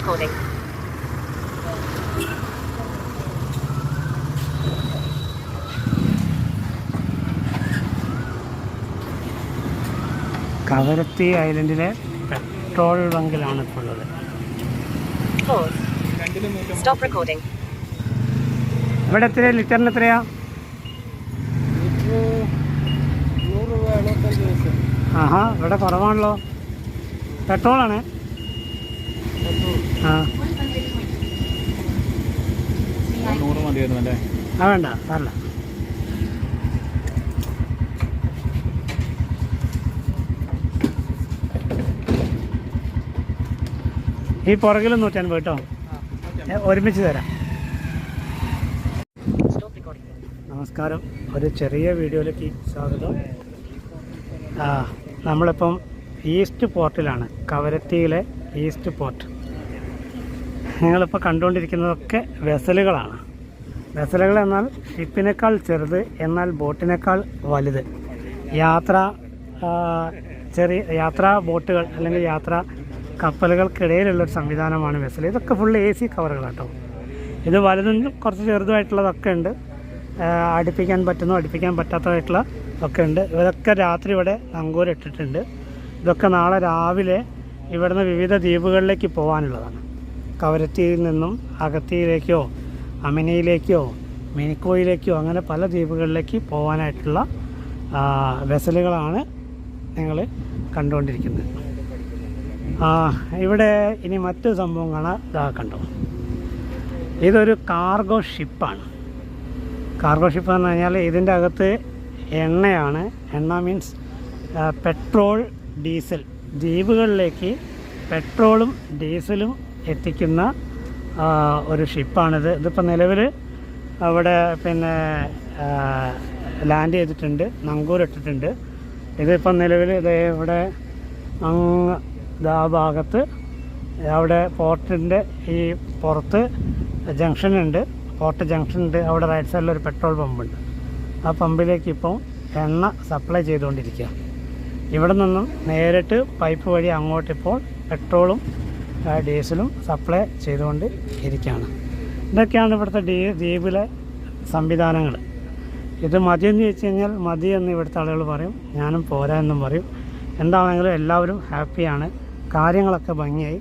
Recording. Kavaratti ഐലൻഡിലെ petrol ബങ്കിലാണ് ഇപ്പോൾ ഉള്ളത്. ഇവിടെ എത്ര ലിറ്ററിന് എത്രയാ? ആഹാ ഇവിടെ കുറവാണല്ലോ. പെട്രോളാണ്. ആ. അല്ലേ? വേണ്ട സാറില്ല ഈ പുറകിൽ നൂറ്റൻപത് കേട്ടോ. ഏ, ഒരുമിച്ച് തരാം. നമസ്കാരം. ഒരു ചെറിയ വീഡിയോയിലേക്ക് സ്വാഗതം. ആ നമ്മളിപ്പം ഈസ്റ്റ് പോർട്ടിലാണ്. കവരത്തിയിലെ ഈസ്റ്റ് പോർട്ട്. നിങ്ങളിപ്പോൾ കണ്ടുകൊണ്ടിരിക്കുന്നതൊക്കെ വെസലുകളാണ്. വെസലുകൾ എന്നാൽ ഷിപ്പിനേക്കാൾ ചെറുത് എന്നാൽ ബോട്ടിനേക്കാൾ വലുത്. യാത്ര ചെറിയ യാത്രാ ബോട്ടുകൾ അല്ലെങ്കിൽ യാത്രാ കപ്പലുകൾക്കിടയിലുള്ളൊരു സംവിധാനമാണ് വെസൽ ഇതൊക്കെ ഫുള്ള് എ സി കവറുകൾ കേട്ടോ ഇത് വലുതും കുറച്ച് ചെറുതുമായിട്ടുള്ളതൊക്കെ ഉണ്ട്. അടുപ്പിക്കാൻ പറ്റുന്നു അടുപ്പിക്കാൻ പറ്റാത്തതായിട്ടുള്ള ഒക്കെ ഉണ്ട്. ഇതൊക്കെ രാത്രി ഇവിടെ നങ്കൂരിട്ടിട്ടുണ്ട്. ഇതൊക്കെ നാളെ രാവിലെ ഇവിടുന്ന് വിവിധ ദ്വീപുകളിലേക്ക് പോകാനുള്ളതാണ് കവരത്തിയിൽ നിന്നും അകത്തിയിലേക്കോ അമിനിയിലേക്കോ മിനിക്കോയിലേക്കോ അങ്ങനെ പല ദ്വീപുകളിലേക്ക് പോകാനായിട്ടുള്ള വെസലുകളാണ് നിങ്ങൾ കണ്ടുകൊണ്ടിരിക്കുന്നത്. ഇവിടെ ഇനി മറ്റു സംഭവം കാണാൻ ഇതാ കണ്ടു. ഇതൊരു കാർഗോ ഷിപ്പാണ്. കാർഗോ ഷിപ്പ് എന്ന് പറഞ്ഞാൽ ഇതിന്റെ അകത്ത് എണ്ണയാണ്. എണ്ണ മീൻസ് പെട്രോൾ ഡീസൽ. ദ്വീപുകളിലേക്ക് പെട്രോളും ഡീസലും എത്തിക്കുന്ന ആ, ഒരു ഷിപ്പാണിത്. ഇതിപ്പോൾ നിലവിൽ അവിടെ പിന്നെ ലാൻഡ് ചെയ്തിട്ടുണ്ട് നങ്കൂർ ഇട്ടിട്ടുണ്ട്. ഇതിപ്പോൾ നിലവിൽ ഇത് ഇവിടെ അങ്ങ് ദാ ഭാഗത്ത് അവിടെ പോർട്ടിന്റെ ഈ പുറത്ത് ജംഗ്ഷൻ ഉണ്ട്. പോർട്ട് ജംഗ്ഷൻ ഉണ്ട്. അവിടെ റൈറ്റ് സൈഡിൽ ഒരു പെട്രോൾ പമ്പുണ്ട് ആ പമ്പിലേക്ക് ഇപ്പം എണ്ണ സപ്ലൈ ചെയ്തുകൊണ്ടിരിക്കുക ഇവിടെ നിന്നും നേരിട്ട് പൈപ്പ് വഴി അങ്ങോട്ടിപ്പോൾ പെട്രോളും ആ, ഡീസലും സപ്ലൈ ചെയ്തുകൊണ്ട് ഇരിക്കുകയാണ്. ഇതൊക്കെയാണ് ഇവിടുത്തെ ഡീ ദ്വീപിലെ സംവിധാനങ്ങൾ. ഇത് മതിയെന്ന് ചോദിച്ചു കഴിഞ്ഞാൽ മതി എന്ന് ഇവിടുത്തെ ആളുകൾ പറയും. ഞാനും പോരാ എന്നും പറയും. എന്താണെങ്കിലും എല്ലാവരും ഹാപ്പിയാണ്. കാര്യങ്ങളൊക്കെ ഭംഗിയായി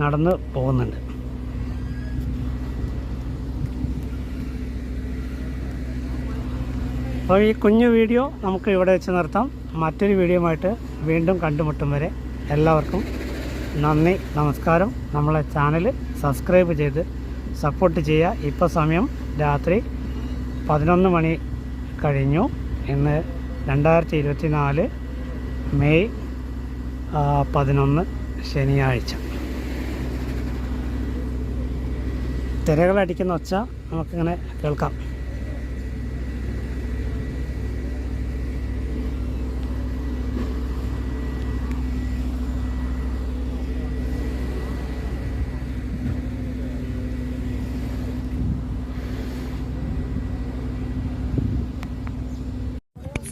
നടന്ന് പോകുന്നുണ്ട്. അപ്പോൾ ഈ കുഞ്ഞു വീഡിയോ നമുക്ക് ഇവിടെ വെച്ച് നിർത്താം. മറ്റൊരു വീഡിയോയുമായിട്ട് വീണ്ടും കണ്ടുമുട്ടും വരെ എല്ലാവർക്കും നന്ദി നമസ്കാരം. നമ്മളെ ചാനൽ സബ്സ്ക്രൈബ് ചെയ്ത് സപ്പോർട്ട് ചെയ്യുക ഇപ്പോൾ സമയം രാത്രി പതിനൊന്ന് മണി കഴിഞ്ഞു. ഇന്ന് രണ്ടായിരത്തി ഇരുപത്തി നാല് മെയ് പതിനൊന്ന് ശനിയാഴ്ച. തിരകളടിക്കുന്ന ഒച്ച നമുക്കിങ്ങനെ കേൾക്കാം.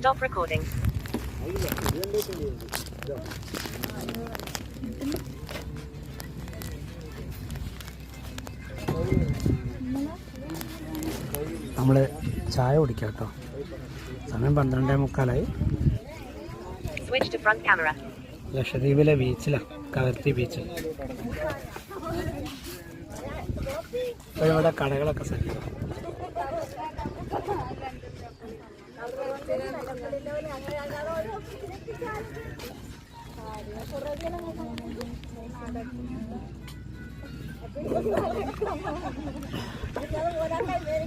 Stop recording. നമ്മൾ ചായ കുടിക്കാം കേട്ടോ സമയം പന്ത്രണ്ടേ മുക്കാലായി. ലക്ഷദ്വീപിലെ ബീച്ചിലാണ് കവർത്തി ബീച്ചിൽ ഇപ്പോൾ ഇവിടെ കടകളൊക്കെ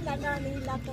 കണ്ടാ നീ ഇല്ലാത്ത